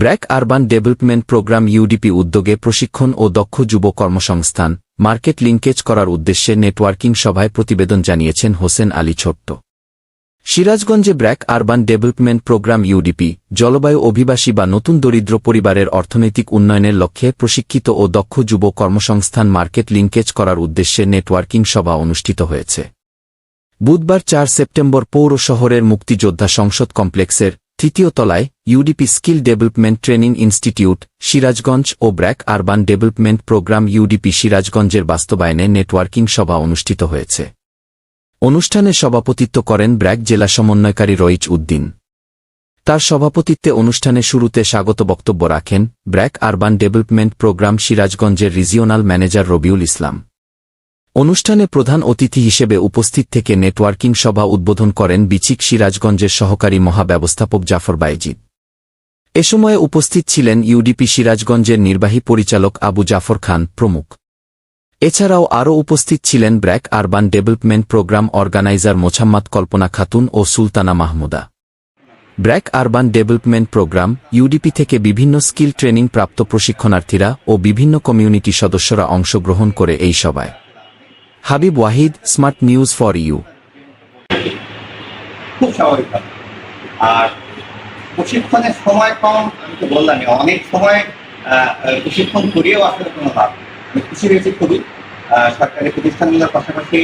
BRAC urban development programme UDP উদ্যোগে প্রশিক্ষণ ও দক্ষ যুব কর্মসংস্থান, মার্কেট লিঙ্কেজ করার উদ্দেশ্যে নেটওয়ার্কিং সভায় প্রতিবেদন জানিয়েছেন হোসেন আলী ছোট্ট। সিরাজগঞ্জে BRAC urban development programme UDP, জলবায়ু অভিবাসী বা নতুন দরিদ্র পরিবারের অর্থনৈতিক উন্নয়নের লক্ষ্যে প্রশিক্ষিত ও দক্ষ যুব কর্মসংস্থান মার্কেট লিঙ্কেজ করার উদ্দেশ্যে নেটওয়ার্কিং সভা অনুষ্ঠিত হয়েছে। বুধবার চার সেপ্টেম্বর পৌর শহরের মুক্তিযোদ্ধা সংসদ কমপ্লেক্সের তৃতীয় তলায় UDP skill development training institute, Sirajganj ও BRAC urban development programme UDP সিরাজগঞ্জের বাস্তবায়নে নেটওয়ার্কিং সভা অনুষ্ঠিত হয়েছে। অনুষ্ঠানে সভাপতিত্ব করেন ব্র্যাক জেলা সমন্বয়কারী রইচ উদ্দিন। তার সভাপতিত্বে অনুষ্ঠানে শুরুতে স্বাগত বক্তব্য রাখেন ব্র্যাক আরবান ডেভেলপমেন্ট প্রোগ্রাম সিরাজগঞ্জের রিজিওনাল ম্যানেজার রবিউল ইসলাম। অনুষ্ঠানে প্রধান অতিথি হিসেবে উপস্থিত থেকে নেটওয়ার্কিং সভা উদ্বোধন করেন বিচিক সিরাজগঞ্জের সহকারী মহাব্যবস্থাপক জাফর বাইজিদ। এ সময়ে উপস্থিত ছিলেন ইউডিপি সিরাজগঞ্জের নির্বাহী পরিচালক আবু জাফর খান প্রমুখ। এছাড়াও আরও উপস্থিত ছিলেন BRAC urban development programme organiser Mossammat Kalpana Khatun ও Sultana Mahmuda. BRAC urban development programme, UDP থেকে বিভিন্ন স্কিল ট্রেনিং প্রাপ্ত প্রশিক্ষণার্থীরা ও বিভিন্ন কমিউনিটি সদস্যরা অংশগ্রহণ করে এই সভায়। Habib Wahid, smart news for you. খুব স্বাভাবিক আর প্রশিক্ষণের সময় কম, আমি তো বললাম অনেক সময় প্রশিক্ষণ করিয়েও আসলে কোনো লাভ খুশি হয়েছি খুবই। সরকারি প্রতিষ্ঠানগুলোর পাশাপাশি